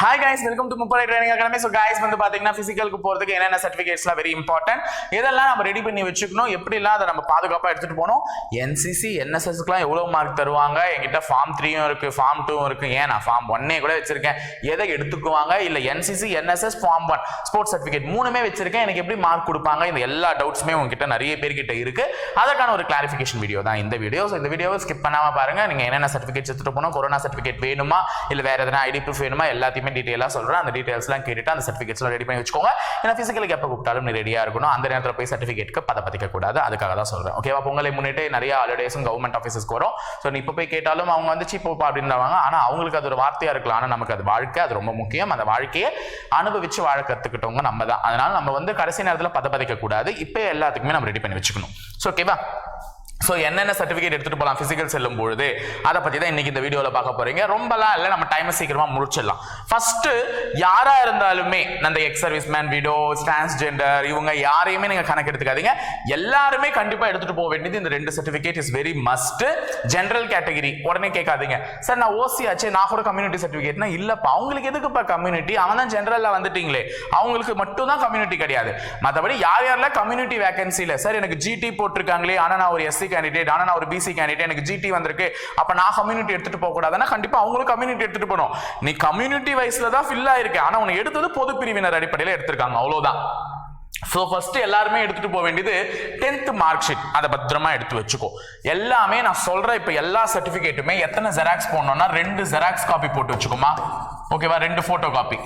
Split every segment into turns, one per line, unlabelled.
Hi welcome to முப்படை training academy so guys வந்து பார்த்தீங்கன்னா ஃபிசிக்கலுக்கு போகிறதுக்கு என்னென்ன சர்டிஃபிகேட்ஸ்லாம் வெரி இம்பார்ட்டன்ட் இதெல்லாம் நம்ம ரெடி பண்ணி வச்சுக்கணும். எப்படிலாம் அதை நம்ம பாதுகாப்பாக எடுத்துகிட்டு போகணும்? என்சிசி என்எஸ்எஸ்க்குலாம் எவ்வளோ மார்க் தருவாங்க? என்கிட்ட ஃபார்ம் த்ரீயும் இருக்குது ஃபார்ம் டூவும் இருக்குது ஏன் நான் ஃபார்ம் ஒன்னே கூட வச்சிருக்கேன். எதை எடுத்துக்குவாங்க? இல்லை NCC NSS form one sports certificate மூணுமே வச்சிருக்கேன். எனக்கு எப்படி மார்க் கொடுப்பாங்க? இந்த எல்லா டவுட்ஸுமே உங்ககிட்ட நிறைய பேர்கிட்ட இருக்குது அதற்கான ஒரு கிளாரிஃபிகேஷன் வீடியோ தான் இந்த வீடியோ ஸோ இந்த வீடியோவை ஸ்கிப் பண்ணாம பாருங்கள் நீங்கள் என்னென்ன சர்டிஃபிகேட்ஸ் எடுத்துகிட்டு போகணும்? கொரோனா சர்டிஃபிகேட் வேணுமா? இல்லை வேறு எதனா ஐடி ப்ரூஃப் வேணுமா? எல்லாத்தையுமே டீட்டெயிலாக சொல்கிறேன் அந்த டீட்டெயில்ஸ்லாம் கேட்டுட்டு அந்த சர்டிஃபிகேட்ஸ்லாம் ரெடி பண்ணி வச்சுக்கோங்க. ஏன்னா ஃபிசிக்கலுக்கு எப்போ கூப்பிட்டாலும் நீ ரெடியாக இருக்கணும். அந்த நேரத்தில் போய் சர்டிஃபிகேட்க்கு பத பதிக்கக்கூடாது. அதுக்காக தான் சொல்கிறேன் ஓகேவா பொங்கலை முன்னிட்டு நிறைய ஹாலிடேஸும் கவர்மெண்ட் ஆஃபீஸஸ்க்கு வரும். ஸோ நீ இப்போ போய் கேட்டாலும் அவங்க வந்து சீப்போப்பா அப்படின்றவாங்க ஆனால் அவங்களுக்கு அது ஒரு வார்த்தையாக இருக்கலாம். ஆனால் நமக்கு அது வாழ்க்கை அது ரொம்ப முக்கியம். அந்த வாழ்க்கையை அனுபவிச்சு வாழ கற்றுக்கிட்டவங்க நம்ம தான். அதனால் நம்ம வந்து கடைசி நேரத்தில் பத கூடாது இப்போ எல்லாத்துக்குமே நம்ம ரெடி பண்ணி வச்சுக்கணும். ஸோ ஓகேவா ஸோ என்னென்ன சர்டிஃபிகேட் எடுத்துட்டு போகலாம் ஃபிசிக்கல் செல்லும் பொழுது அதை பற்றி தான் இன்னைக்கு இந்த வீடியோவில் பார்க்க போகிறீங்க ரொம்பலாம் இல்லை நம்ம டைமை சீக்கிரமாக முடிச்சிடலாம். ஃபஸ்ட்டு யாராக இருந்தாலுமே அந்த ex service man widow transgender இவங்க யாரையுமே நீங்கள் கணக்கு எடுத்துக்காதீங்க எல்லாருமே கண்டிப்பாக எடுத்துகிட்டு போக வேண்டியது இந்த ரெண்டு certificate is very must general category உடனே கேட்காதீங்க. சார் நான் ஓசி ஆச்சு நான் கூட கம்யூனிட்டி சர்டிஃபிகேட்னா இல்லைப்பா. அவங்களுக்கு எதுக்குப்பா கம்யூனிட்டி அவன் தான் ஜென்ரலில் வந்துட்டீங்களே. அவங்களுக்கு மட்டும் தான் கம்யூனிட்டி கிடையாது. மற்றபடி யார் யாரெல்லாம் கம்யூனிட்டி வேகன்சியில் சார் எனக்கு ஜிடி போட்டிருக்காங்களே ஆனால் நான் ஒரு எஸ்சி கேண்டிடேட் ஆனால் நான் ஒரு பிசி கேண்டிடேட் எனக்கு ஜிடி வந்திருக்கு. அப்போ நான் கம்யூனிட்டி எடுத்துட்டு போக கூடாதுன்னா கண்டிப்பாக அவங்களும் கம்யூனிட்டி எடுத்துட்டு போகணும். நீ கம்யூனிட்டி வைஸ்ல தான் ஃபில் ஆயிருக்கு. ஆனால் உன்னை எடுத்தது பொது பிரிவினர் அடிப்படையில் எடுத்திருக்காங்க. அவ்வளோதான் ஸோ ஃபர்ஸ்ட் எல்லாருமே எடுத்துட்டு போக வேண்டியது டென்த் மார்க் ஷீட் அதை பத்திரமா எடுத்து வச்சுக்கோ. எல்லாமே நான் சொல்ற இப்போ எல்லா சர்டிஃபிகேட்டுமே எத்தனை ஜெராக்ஸ் போடணும்னா ரெண்டு ஜெராக்ஸ் காப்பி போட்டு வச்சுக்கோமா. ஓகேவா ரெண்டு போட்டோ காப்பி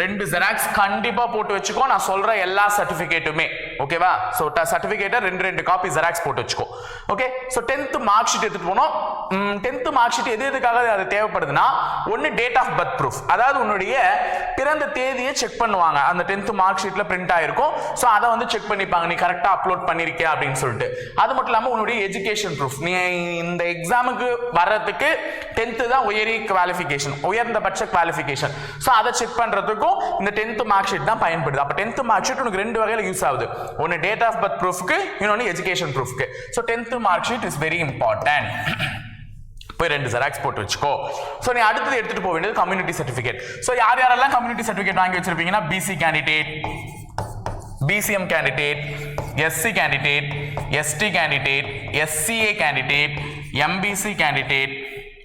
ரெண்டு ஜெராக்ஸ் கண்டிப்பா போட்டு வச்சுக்கோ. நான் சொல்ற எல்லா சர்டிஃபிகேட்டுமே ஓகேவா ஸோ சர்டிஃபிகேட்டை ரெண்டு ரெண்டு காப்பி ஜெராக்ஸ் போட்டு வச்சுக்கோ. Okay so tenth mark sheet எடுத்துட்டு போனோம். டென்த் மார்க் ஷீட் எது எதுக்காக அது தேவைப்படுதுன்னா ஒன்று டேட் ஆஃப் பர்த் ப்ரூஃப் அதாவது உன்னுடைய பிறந்த தேதியை செக் பண்ணுவாங்க. அந்த டென்த் மார்க் ஷீட்ல பிரிண்ட் ஆயிருக்கும். ஸோ அதை வந்து செக் பண்ணிப்பாங்க. நீ கரெக்டாக அப்லோட் பண்ணியிருக்கியா அப்படின்னு சொல்லிட்டு. அது மட்டும் இல்லாமல் உன்னுடைய எஜுகேஷன் ப்ரூஃப் நீ இந்த எக்ஸாமுக்கு வர்றதுக்கு டென்த்து தான் உயரிய குவாலிஃபிகேஷன் உயர்ந்தபட்ச குவாலிஃபிகேஷன் ஸோ அதை செக் பண்ணுறதுக்கும் இந்த டென்த் மார்க் ஷீட் தான் பயன்படுது. அப்போ டென்த் மார்க் ஷீட் உனக்கு ரெண்டு வகையில் யூஸ் ஆகுது. ஒன்று டேட் ஆஃப் பர்த் ப்ரூஃப்க்கு இன்னொன்று education ப்ரூஃப்க்கு so tenth mark sheet is very important போய் ரெண்டு ஜெராக்ஸ் போட்டு வச்சுக்கோ. ஸோ நீ அடுத்தது எடுத்துட்டு போக வேண்டியது கம்யூனிட்டி சர்டிஃபிகேட் ஸோ யார் யாரெல்லாம் கம்யூனிட்டி சர்டிஃபிகேட் வாங்கி வச்சிருப்பீங்கன்னா BC candidate BCM candidate SC candidate ST candidate SCA candidate MBC candidate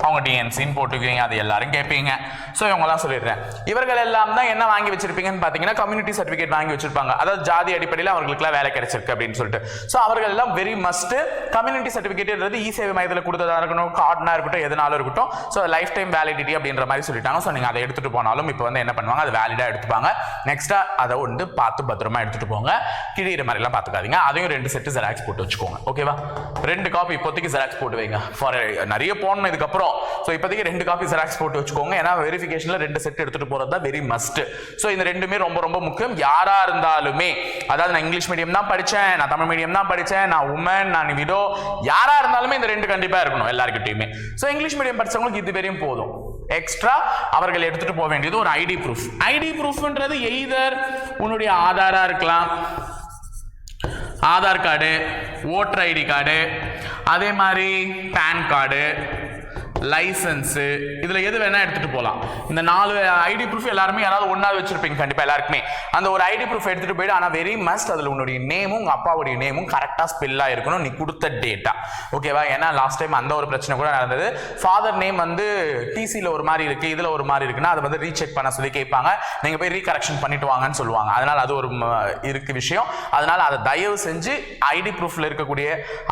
அவங்க டிஎன்சின்னு போட்டுக்கிறீங்க அது எல்லாரும் கேட்பீங்க ஸோ இவங்கலாம் சொல்லிடுறேன். இவர்கள் எல்லாம் தான் என்ன வாங்கி வச்சிருப்பீங்கன்னு பார்த்தீங்கன்னா கம்யூனிட்டி சர்டிஃபிகேட் வாங்கி வச்சிருப்பாங்க. அதாவது ஜாதி அடிப்படையில் அவங்களுக்குலாம் வேலை கிடைச்சிருக்கு அப்படின்னு சொல்லிட்டு. ஸோ அவர்கள் எல்லாம் வெரி மஸ்ட் கம்யூனிட்டி சர்டிஃபிகேட்ன்றது இ சேவை மையத்தில் கொடுத்ததாக இருக்கட்டும் கார்டுனா இருக்கட்டும் எதனாலும் இருக்கட்டும். ஸோ லைஃப் டைம் வேலிடிட்டி அப்படின்ற மாதிரி சொல்லிட்டாங்க. ஸோ நீங்கள் அதை எடுத்துட்டு போனாலும் இப்போ வந்து என்ன பண்ணுவாங்க? அது வேலிடாக எடுத்துப்பாங்க. நெக்ஸ்ட்டாக அதை வந்து பார்த்து பத்திரமா எடுத்துகிட்டு போங்க. கிழியிற மாதிரிலாம் பார்த்துக்காதீங்க. அதையும் ரெண்டு செட்டு ஜெராக்ஸ் போட்டு வச்சுக்கோங்க. ஓகேவா ரெண்டு காப்பி இப்போதைக்கு ஜெராக்ஸ் போட்டு வைங்க. ஃபார் நிறைய போடணும் இதுக்கப்புறம். ஸோ இப்போதைக்கு ரெண்டு காப்பி ஜெராக்ஸ் போட்டு வச்சுக்கோங்க. ஏன்னா வெரிஃபிகேஷனில் ரெண்டு செட் எடுத்துகிட்டு போகிறது தான் வெரி மஸ்ட் ஸோ இந்த ரெண்டுமே ரொம்ப ரொம்ப முக்கியம். யாராக இருந்தாலுமே அதாவது நான் இங்கிலீஷ் மீடியம் தான் படித்தேன் நான் தமிழ் மீடியம் தான் படித்தேன் நான் உமன் நான் விடோ யாராக இருந்தாலுமே இந்த ரெண்டு கண்டிப்பாக இருக்கணும் எல்லாருக்கிட்டையுமே ஸோ இங்கிலீஷ் மீடியம் படித்தவங்களுக்கு இது வரையும் போதும். எக்ஸ்ட்ரா அவர்கள் எடுத்துகிட்டு போக வேண்டியது ஒரு ஐடி ப்ரூஃப் ஐடி ப்ரூஃப்ன்றது எய்தர் உன்னுடைய ஆதாராக இருக்கலாம். Aadhaar card voter ID card அதே மாதிரி பேன் கார்டு லைசன்ஸு இதில் எது வேணால் எடுத்துகிட்டு போகலாம் இந்த நாலு ஐடி ப்ரூஃப் எல்லாருமே யாராவது ஒன்றாவது வச்சுருப்பீங்க கண்டிப்பாக எல்லாருக்குமே. அந்த ஒரு ஐடி ப்ரூஃப் எடுத்துகிட்டு போயிட்டு ஆனால் வெரி மஸ்ட் அதில் உன்னுடைய நேமும் உங்கள் அப்பாவுடைய நேமும் கரெக்டாக ஸ்பெல்லாக இருக்கணும். நீ கொடுத்த டேட்டா ஓகேவா ஏன்னா லாஸ்ட் டைம் அந்த ஒரு பிரச்சனை கூட நடந்தது. ஃபாதர் நேம் வந்து டிசியில் ஒரு மாதிரி இருக்குது இதில் ஒரு மாதிரி இருக்குன்னா அதை வந்து ரீசெக் பண்ண சொல்லி கேட்பாங்க. நீங்கள் போய் ரீகரெக்ஷன் பண்ணிட்டு வாங்கன்னு சொல்லுவாங்க. அதனால் அது ஒரு இருக்கு விஷயம். அதனால் அதை தயவு செஞ்சு ஐடி ப்ரூஃபில் இருக்கக்கூடிய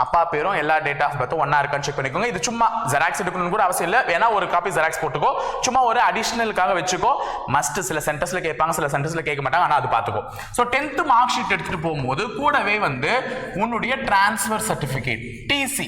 அப்பா பேரும் எல்லா டேட் ஆஃப் பர்த்தும் ஒன்றா இருக்கான்னு செக் பண்ணிக்கோங்க. இது சும்மா ஜெராக்ஸ் எடுக்கணும்னு கூட அவசியம் இல்லை. வேணா ஒரு காப்பி ஜெராக்ஸ் போட்டுக்கோ. சும்மா ஒரு அடிஷ்னலுக்காக வச்சுக்கோ. மஸ்ட் சில சென்டர்ஸ்ல கேட்பாங்க சில சென்டர்ஸ்ல கேட்க மாட்டாங்க. ஆனால் அது பார்த்துக்கோ. ஸோ டென்த் மார்க் ஷீட் எடுத்துட்டு போகும்போது கூடவே வந்து உன்னுடைய டிரான்ஸ்ஃபர் சர்டிஃபிகேட் டிசி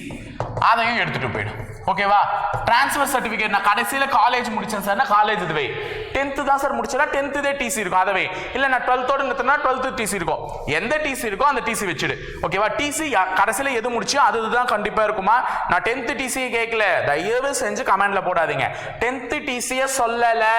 அதையும் எடுத்துட்டு போயிடும் ஓகேவா டிரான்ஸ்ஃபர் சர்டிஃபிகேட் நான் கடைசியில் காலேஜ் முடிச்சேன் சார் காலேஜ் இதுவே. டென்த்து தான் சார் முடிச்சேன்னா டென்த்து இதே டிசி இருக்கும் அதவே இல்லை நான் டுவெல்த்தோடு நிறுத்தினா டுவெல்த்து டிசி இருக்கும் எந்த டிசி இருக்கோ அந்த டிசி வச்சுடு ஓகேவா டிசி கடைசியில் எது முடிச்சியோ அது தான் கண்டிப்பாக இருக்குமா நான் டென்த்து டிசியை கேட்கல தயவு செஞ்சு கமெண்ட்ல போடாதீங்க டென்த்து டிசியை சொல்லலை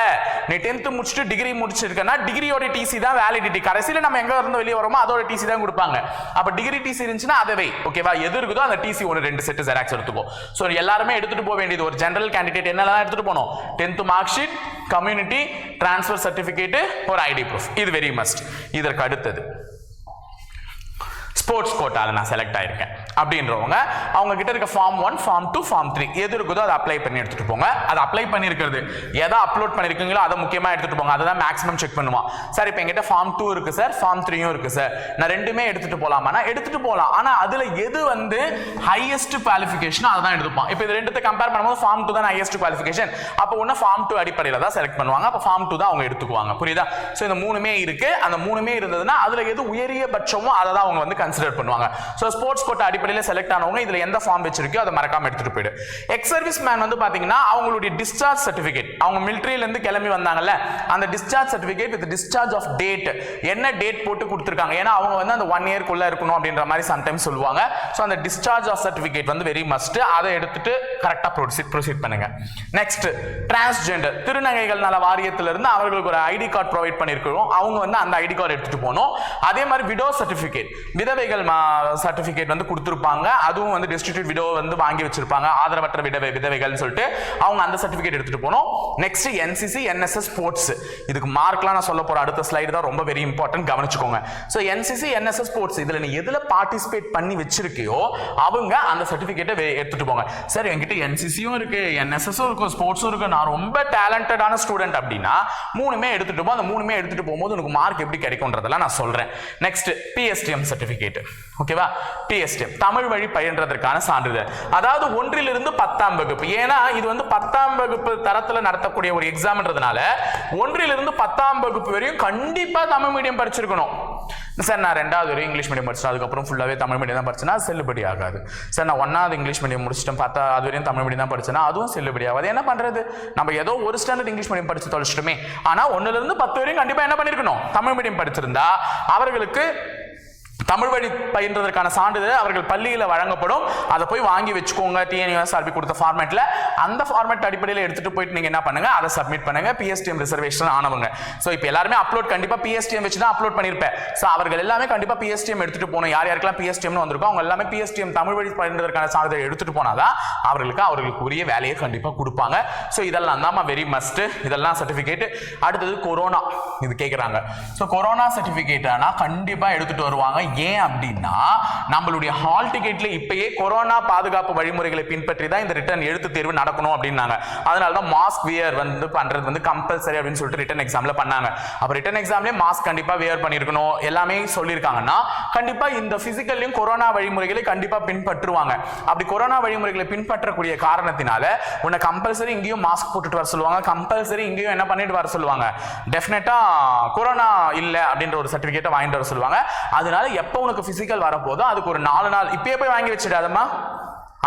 நீ டென்த்து முடிச்சுட்டு டிகிரி முடிச்சிருக்கேன்னா டிகிரியோட டிசி தான் வேலிடிட்டி கடைசியில் நம்ம எங்கே இருந்து வெளியே வரோமோ அதோட டிசி தான் கொடுப்பாங்க அப்போ டிகிரி டிசி இருந்துச்சுன்னா அதை வை ஓகேவா எது இருக்குதோ அந்த டிசி ஒன்று ரெண்டு செட்டு ஜெராக்ஸ் எடுத்துக்கோ ஸோ எல்லாருமே எடுத்துட்டு போக வேண்டியது ஒரு ஜென்ரல் கேண்டிடேட் என்னெல்லாம் எடுத்துட்டு போனோம் tenth mark sheet community transfer certificate ஒரு ஐடி ப்ரூஃப் இது வெரி மஸ்ட் இதற்கு அடுத்தது ஸ்போர்ட்ஸ் கோட்டாவில் நான் செலக்ட் ஆயிருக்கேன். அப்படின்றவங்க அவங்க கிட்ட இருக்க form one form two form three எது இருக்குதோ அதை அப்ளை பண்ணி எடுத்துட்டு போங்க. அதை அப்ளை பண்ணியிருக்கிறது. எதை அப்லோட் பண்ணிருக்கீங்களோ அதை முக்கியமாக எடுத்துட்டு போங்க. அதை தான் மேக்ஸிமம் செக் பண்ணுவான். சார் இப்போ எங்கிட்ட ஃபார்ம் டூ இருக்கு சார் ஃபார்ம் த்ரீயும் இருக்கு சார் நான் ரெண்டுமே எடுத்துட்டு போலாமானா எடுத்துட்டு போகலாம் ஆனால் அதில் எது வந்து ஹையஸ்ட் குவாலிஃபிகேஷனோ அதை தான் எடுத்துப்பான். இப்போ இது ரெண்டுத்தை கம்பேர் பண்ணும்போது ஃபார்ம் டூ தான் ஹையஸ்ட் குவாலிஃபிகேஷன் அப்போ ஒன்று ஃபார்ம் டூ அடிப்படையில் தான் செலக்ட் பண்ணுவாங்க. அப்போ ஃபார்ம் டூ தான் அவங்க எடுத்துக்குவாங்க. புரியுதா? ஸோ இந்த மூணுமே இருக்கு. அந்த மூணுமே இருந்ததுன்னா அதில் எது உயரிய பட்சமோ அதை தான் அவங்க வந்து கன்சிடர் பண்ணுவாங்க. ஸோ ஸ்போர்ட்ஸ் கோட்டா அடிப்படையில் செலக்ட் ஆனவங்க இதில் எந்த ஃபார்ம் வச்சிருக்கோ அதை மறக்காம எடுத்துட்டு போயிடு. எக்ஸ் சர்வீஸ் மேன் வந்து பாத்தீங்கன்னா அவங்களுடைய டிஸ்சார்ஜ் சர்டிஃபிகேட் அவங்க மிலிட்ரியிலேருந்து இருந்து கிளம்பி வந்தாங்கல்ல அந்த discharge certificate with discharge of date என்ன டேட் போட்டு கொடுத்துருக்காங்க? ஏன்னா அவங்க வந்து அந்த ஒன் இயர்க்குள்ள இருக்கணும் அப்படின்ற மாதிரி சம்டைம்ஸ் சொல்லுவாங்க. ஸோ அந்த டிஸ்சார்ஜ் ஆஃப் சர்டிஃபிகேட் வந்து வெரி மஸ்ட் அதை எடுத்துட்டு கரெக்டாக ப்ரொசீட் ப்ரொசீட் பண்ணுங்க. நெக்ஸ்ட் டிரான்ஸ்ஜெண்டர் திருநங்கைகள் நல வாரியத்திலிருந்து அவர்களுக்கு ஒரு ஐடி கார்டு ப்ரொவைட் பண்ணியிருக்கிறோம். அவங்க வந்து அந்த ஐடி கார்டு எடுத்துட்டு போகணும். அதே மாதிரி விடோ சர்டிஃபிகேட் விதவைகள் சர்டிஃபிகேட் வந்து கொடுத்துருப்பாங்க. அதுவும் வந்து டிஸ்ட்ரிபியூட் விடோ வந்து வாங்கி வச்சிருப்பாங்க. ஆதரவற்ற விதவை விதவைகள்னு சொல்லிட்டு அவங்க அந்த சர்டிஃபிகேட் எடுத்துட்டு போனோம் நெக்ஸ்ட் என்சிசி என்எஸ்எஸ் ஸ்போர்ட்ஸ் இதுக்கு மார்க்லாம் நான் சொல்ல போற அடுத்த ஸ்லைடு தான் ரொம்ப வெரி இம்பார்ட்டன்ட் கவனிச்சுக்கோங்க. ஸோ என்சிசி என்எஸ்எஸ் ஸ்போர்ட்ஸ் இதுல நீ எதுல பார்ட்டிசிபேட் பண்ணி வச்சிருக்கியோ அவங்க அந்த சர்டிஃபிகேட்டை எடுத்துட்டு போங்க. சார் என்கிட்ட என்சிசியும் இருக்கு என்எஸ்எஸும் இருக்கும் ஸ்போர்ட்ஸும் இருக்கு நான் ரொம்ப டேலண்டடான ஸ்டூடெண்ட் அப்படின்னா மூணுமே எடுத்துட்டு போ. அந்த மூணுமே எடுத்துட்டு போகும்போது உனக்கு மார்க் எப்படி கிடைக்கும்ன்றதெல்லாம் நான் சொல்றேன். நெக்ஸ்ட் பிஎஸ்டிஎம் சர்டிஃபிகேட் ஓகேவா டிஎஸ்டி தமிழ் வழி பயின்றதற்கான சான்றிதழ். அதாவது ஒன்றிலிருந்து பத்தாம் வகுப்பு. ஏன்னா இது வந்து பத்தாம் வகுப்பு தரத்துல நடத்தக்கூடிய ஒரு எக்ஸாம்ன்றதுனால ஒன்றிலிருந்து பத்தாம் வகுப்பு வரையும் கண்டிப்பா தமிழ் மீடியம் படிச்சிருக்கணும். சார் நான் ரெண்டாவது வரையும் இங்கிலீஷ் மீடியம் படிச்சேன். அதுக்கப்புறம் ஃபுல்லாகவே தமிழ் மீடியம் தான் படிச்சேன்னா செல்லுபடி ஆகாது. சார் நான் ஒன்றாவது இங்கிலீஷ் மீடியம் முடிச்சிட்டேன். பார்த்தா அது வரையும் தமிழ் மீடியம் தான் படிச்சேன்னா அதுவும் செல்லுபடி ஆகாது. என்ன பண்ணுறது நம்ம ஏதோ ஒரு ஸ்டாண்டர்ட் இங்கிலீஷ் மீடியம் படிச்சு தொலைச்சிட்டுமே. ஆனால் ஒன்றுலேருந்து பத்து வரையும் கண்டிப்பாக என்ன பண்ணிருக்கணும்? தமிழ் மீடியம் படிச்சிருந்தா அவர்களுக்கு தமிழ் வழி பயின்றதற்கான சான்றிதழ் அவர்கள் பள்ளியில் வழங்கப்படும். அதை போய் வாங்கி வச்சுக்கோங்க டிஎன்யூஎஸ்ஆர்பி கொடுத்த ஃபார்மேட்டில் அந்த ஃபார்மேட் அடிப்படையில் எடுத்துகிட்டு போயிட்டு நீங்கள் என்ன பண்ணுங்க? அதை சப்மிட் பண்ணுங்க. பிஎஸ்டிஎம் ரிசர்வேஷன் ஆனவங்க. ஸோ இப்போ எல்லாருமே அப்லோட் கண்டிப்பாக பிஎஸ்டிஎம் வச்சு தான் அப்லோட் பண்ணியிருப்பேன் ஸோ அவர்கள் எல்லாமே கண்டிப்பாக பிஎஸ்டிஎம் எடுத்துகிட்டு போகணும். யார் யாருக்கெல்லாம் பிஎஸ்டிஎம்னு வந்திருக்கோ அவங்க எல்லாமே பிஎஸ்டிஎம் தமிழ் வழி பயின்றதற்கான சான்றிதழ் எடுத்துகிட்டு போனாதான் அவர்களுக்கு அவர்களுக்கு உரிய வேலையை கண்டிப்பாக கொடுப்பாங்க. ஸோ இதெல்லாம் தான் வெரி மஸ்ட்டு இதெல்லாம் சர்டிஃபிகேட் அடுத்தது கொரோனா இது கேட்குறாங்க ஸோ கொரோனா சர்டிஃபிகேட் ஆனால் எடுத்துகிட்டு வருவாங்க. ஏன் அப்படின்னா நம்மளுடைய ஹால் டிக்கெட்ல இப்பயே கொரோனா பாதுகாப்பு வழிமுறைகளை பின்பற்றி தான் இந்த ரிட்டர்ன் எழுத்து தேர்வு நடக்கணும் அப்படின்னாங்க. அதனால தான் மாஸ்க் வியர் வந்து பண்றது வந்து கம்பல்சரி அப்படின்னு சொல்லிட்டு ரிட்டன் எக்ஸாம்ல பண்ணாங்க. அப்ப ரிட்டன் எக்ஸாம்லயே மாஸ்க் கண்டிப்பா வியர் பண்ணிருக்கணும் எல்லாமே சொல்லியிருக்காங்கன்னா கண்டிப்பா இந்த பிசிக்கல்லையும் கொரோனா வழிமுறைகளை கண்டிப்பா பின்பற்றுவாங்க. அப்படி கொரோனா வழிமுறைகளை பின்பற்றக்கூடிய காரணத்தினால உன்னை கம்பல்சரி இங்கேயும் மாஸ்க் போட்டுட்டு வர சொல்லுவாங்க. கம்பல்சரி இங்கேயும் என்ன பண்ணிட்டு வர சொல்லுவாங்க? டெஃபினட்டா கொரோனா இல்லை அப்படின்ற ஒரு சர்டிபிகேட்டை வாங்கிட்டு வர சொல்லுவாங்க. அதனால எப்போ உனக்கு பிசிக்கல் வரப்போதோ அதுக்கு ஒரு நாலு நாள். இப்பயே போய் வாங்கி வச்சிடாதம்மா.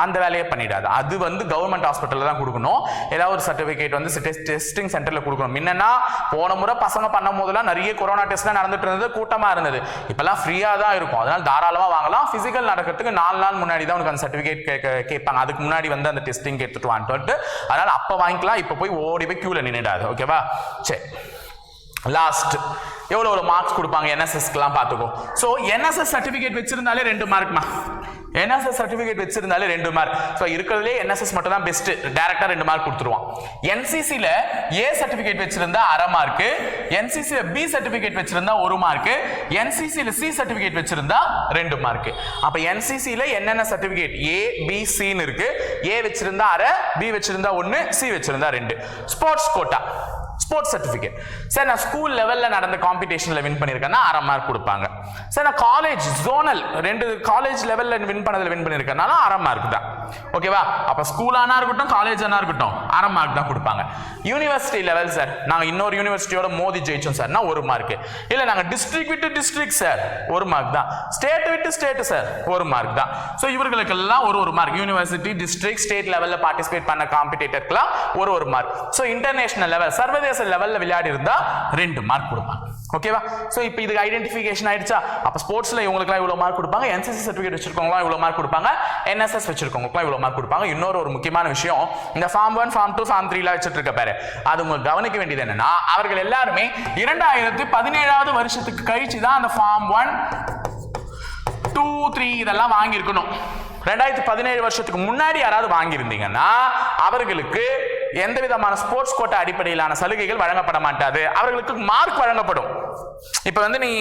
அந்த வேலையை பண்ணிடாது. அது வந்து கவர்மெண்ட் ஹாஸ்பிட்டலில் தான் கொடுக்கணும். ஏதாவது ஒரு சர்டிஃபிகேட் வந்து டெஸ்டிங் சென்டரில் கொடுக்கணும். முன்னன்னா போன முறை பசங்க பண்ணும் போதெல்லாம் நிறைய கொரோனா டெஸ்ட்லாம் நடந்துட்டு இருந்தது கூட்டமாக இருந்தது. இப்போல்லாம் ஃப்ரீயாக தான் இருக்கும். அதனால் தாராளமாக வாங்கலாம். ஃபிசிக்கல் நடக்கிறதுக்கு நாலு நாள் முன்னாடி தான் உனக்கு அந்த சர்டிஃபிகேட் கேட்பாங்க. அதுக்கு முன்னாடி வந்து அந்த டெஸ்டிங் எடுத்துட்டு வான்ட்டு அதனால் அப்போ வாங்கிக்கலாம். இப்போ போய் ஓடி போய் க்யூவில் நின்றுடாது ஓகேவா சரி. லாஸ்ட் எவ்வளோ எவ்வளோ மார்க்ஸ் கொடுப்பாங்க? என்எஸ்எஸ்க்குலாம் பார்த்துக்கோ. ஸோ என்எஸ்எஸ் சர்டிஃபிகேட் வச்சிருந்தாலே ரெண்டு மார்க்மா என்எஸ்எஸ் சர்டிஃபிகேட் வச்சிருந்தாலே ரெண்டு மார்க் ஸோ இருக்கிறதுலே என்எஸ்எஸ் மட்டும் தான் பெஸ்ட் டேரக்டாக ரெண்டு மார்க் கொடுத்துருவான். என்சிசியில் ஏ சர்டிஃபிகேட் வச்சிருந்தா அரை மார்க்கு என்சிசியில் பி சர்டிஃபிகேட் வச்சிருந்தா ஒரு மார்க்கு என்சிசியில் சி சர்டிஃபிகேட் வச்சிருந்தா ரெண்டு மார்க்கு அப்போ என்சிசியில் என்னென்ன சர்டிஃபிகேட் ஏ பி சின்னு இருக்கு. ஏ வச்சிருந்தா அரை பி வச்சிருந்தா ஒன்று சி வச்சிருந்தா ரெண்டு. Sports quota sports certificate sir நான் ஸ்கூல் லெவலில் நடந்த காம்படிஷனில் வின் பண்ணியிருக்கேன்னா அரை மார்க் கொடுப்பாங்க. சார் நான் காலேஜ் ஜோனல் ரெண்டு காலேஜ் லெவலில் வின் பண்ணதில் வின் பண்ணியிருக்கேனாலும் அரை மார்க் தான். ஓகேவா அப்போ ஸ்கூலானா இருக்கட்டும் காலேஜ் ஆனா இருக்கட்டும் அரை மார்க் தான் கொடுப்பாங்க. யூனிவர்சிட்டி லெவல் சார் நாங்கள் இன்னொரு யூனிவர்சிட்டியோட மோதி ஜெயிச்சோம் சார்னா ஒரு மார்க் இல்லை நாங்கள் டிஸ்ட்ரிக்ட் விட்டு டிஸ்ட்ரிக்ட் சார் ஒரு மார்க் தான். ஸ்டேட் விட்டு ஸ்டேட் சார் ஒரு மார்க் தான். ஸோ இவர்களுக்கெல்லாம் ஒரு ஒரு மார்க் யூனிவர்சிட்டி டிஸ்ட்ரிக்ட் ஸ்டேட் லெவலில் பார்ட்டிசிபேட் பண்ண காம்படிட்டருக்குலாம் ஒரு ஒரு மார்க் ஸோ இன்டர்நேஷனல் லெவல் சர்வதேச லெவலில் விளையாடி இருந்தா ரெண்டு மார்க் கொடுப்பாங்க. ஓகேவா ஸோ இப்போ இதுக்கு ஐடென்டிஃபிகேஷன் ஆயிடுச்சா? அப்போ ஸ்போர்ட்ஸில் இவங்களுக்குலாம் இவ்வளோ மார்க் கொடுப்பாங்க. என்சிசி சர்டிஃபிகேட் வச்சிருக்கவங்களாம் இவ்வளோ மார்க் கொடுப்பாங்க. என்எஸ்எஸ் வச்சிருக்கவங்களுக்குலாம் இவ்வளோ மார்க் கொடுப்பாங்க. இன்னொரு ஒரு முக்கியமான விஷயம் இந்த form one form two form த்ரீலாம் வச்சுட்டு இருக்க பாரு. அது உங்களுக்கு கவனிக்க வேண்டியது என்னன்னா அவர்கள் எல்லாருமே இரண்டாயிரத்தி பதினேழாவது வருஷத்துக்கு கழிச்சு தான் அந்த ஃபார்ம் ஒன் டூ த்ரீ இதெல்லாம் வாங்கியிருக்கணும். ரெண்டாயிரத்தி பதினேழு வருஷத்துக்கு முன்னாடி யாராவது வாங்கியிருந்தீங்கன்னா அவர்களுக்கு எந்த விதமான ஸ்போர்ட்ஸ் கோட்டா அடிப்படையிலான சலுகைகள் வழங்கப்பட மாட்டாது அவர்களுக்கு மார்க் வழங்கப்படும். இப்போ வந்து நீ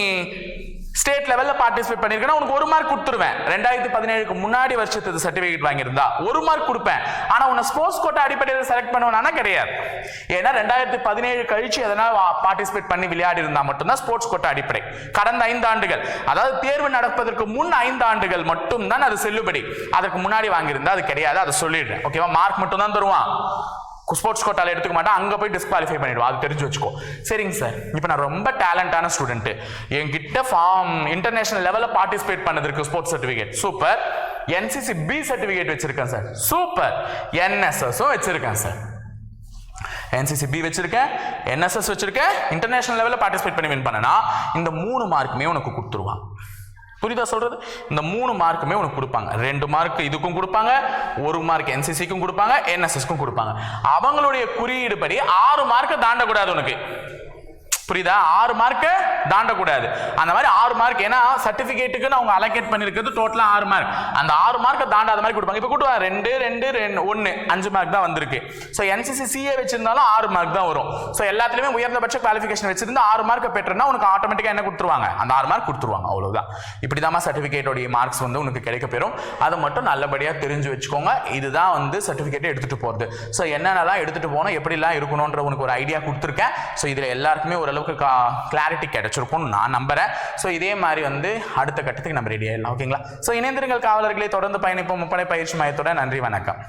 ஸ்டேட் லெவலில் பார்ட்டிசிபேட் பண்ணிருக்கேன்னா உனக்கு ஒரு மார்க் கொடுத்துருவேன். ரெண்டாயிரத்தி பதினேழுக்கு முன்னாடி வருஷத்துக்கு சர்டிஃபிகேட் வாங்கியிருந்தா ஒரு மார்க் கொடுப்பேன். ஆனால் உன்னை ஸ்போர்ட்ஸ் கோட்டா அடிப்படையில் செலக்ட் பண்ணுவேனா கிடையாது. ஏன்னா ரெண்டாயிரத்தி பதினேழு கழிச்சு எதனால் பார்ட்டிசிபேட் பண்ணி விளையாடி இருந்தால் மட்டும்தான் ஸ்போர்ட்ஸ் கோட்டா அடிப்படை. கடந்த ஐந்து ஆண்டுகள் அதாவது தேர்வு நடப்பதற்கு முன் ஐந்து ஆண்டுகள் மட்டும்தான் அது செல்லுபடி. அதற்கு முன்னாடி வாங்கியிருந்தா அது கிடையாது. அதை சொல்லிடுறேன். ஓகேவா? மார்க் மட்டும் தான் தருவான். ஸ்போர்ட்ஸ் கோட்டால எடுத்துக்க மாட்டேன் அங்கே போய் டிஸ்குவாலிஃபை பண்ணிடுவோம் அது தெரிஞ்சு வச்சுக்கோ. சரிங்க சார் இப்போ நான் ரொம்ப டேலண்டான ஸ்டூடெண்ட் என்கிட்ட ஃபார்ம் இன்டர்நேஷனல் லெவலில் பார்ட்டிசிபேட் பண்ணதுக்கு sports certificate super NCC B certificate வச்சிருக்கேன் சார் சூப்பர் என்எஸ்எஸும் வச்சிருக்கேன் சார் என்சிசி பி வச்சிருக்கேன் என்எஸ்எஸ் வச்சிருக்கேன். இன்டர்நேஷனல் லெவலில் பார்ட்டிசிபேட் பண்ணி வின் பண்ணனா இந்த மூணு மார்க்குமே உனக்கு கொடுத்துருவான். புரியுதா சொல்றது? இந்த மூணு மார்க்குமே உனக்கு கொடுப்பாங்க. ரெண்டு மார்க் இதுக்கும் கொடுப்பாங்க ஒரு மார்க் என்சிசிக்கும் கொடுப்பாங்க என்எஸ்எஸ்க்கும் கொடுப்பாங்க. அவங்களுடைய குறியீடு படி ஆறு மார்க்கை தாண்டக்கூடாது உனக்கு. புரியுதா? ஆறு மார்க்கை தாண்டக்கூடாது. அந்த மாதிரி ஆறு மார்க் ஏன்னா சர்டிஃபிகேட்டுக்குன்னு அவங்க அலோகேட் பண்ணியிருக்கிறது டோட்டலாக ஆறு மார்க் அந்த ஆறு மார்க்கை தாண்டாத மாதிரி கொடுப்பாங்க. இப்போ கூட்டுவாங்க ரெண்டு ரெண்டு ரெண்டு ஒன்று அஞ்சு மார்க் தான் வந்திருக்கு. ஸோ என்சிசி சிஏ வச்சிருந்தாலும் ஆறு மார்க் தான் வரும். ஸோ எல்லாத்துலேயுமே உயர்ந்தபட்ச குவாலிஃபிகேஷன் வச்சிருந்து ஆறு மார்க்கை பெற்றனா உனக்கு ஆட்டோமேட்டிக்காக என்ன கொடுத்துருவாங்க? அந்த ஆறு மார்க் கொடுத்துருவாங்க அவ்வளோதான் இப்படி தான் சர்டிஃபிகேட்டோடைய மார்க்ஸ் வந்து உனக்கு கிடைக்க பெறும். அதை மட்டும் நல்லபடியாக தெரிஞ்சு வச்சுக்கோங்க. இதுதான் வந்து சர்டிஃபிகேட்டை எடுத்துகிட்டு போகிறது ஸோ என்னென்னலாம் எடுத்துகிட்டு போனால் எப்படிலாம் இருக்கணுன்ற உனக்கு ஒரு ஐடியா கொடுத்துருக்கேன். ஸோ இதில் எல்லாருக்குமே ஒரு ஓரளவுக்கு கிளாரிட்டி கிடைச்சிருக்கும்னு நான் நம்புறேன். ஸோ இதே மாதிரி வந்து அடுத்த கட்டத்துக்கு நம்ம ரெடி ஆயிடலாம். ஓகேங்களா ஸோ இணைந்திருங்கள் காவலர்களை தொடர்ந்து பயணிப்போம். முப்படை பயிற்சி மையத்தோட நன்றி வணக்கம்.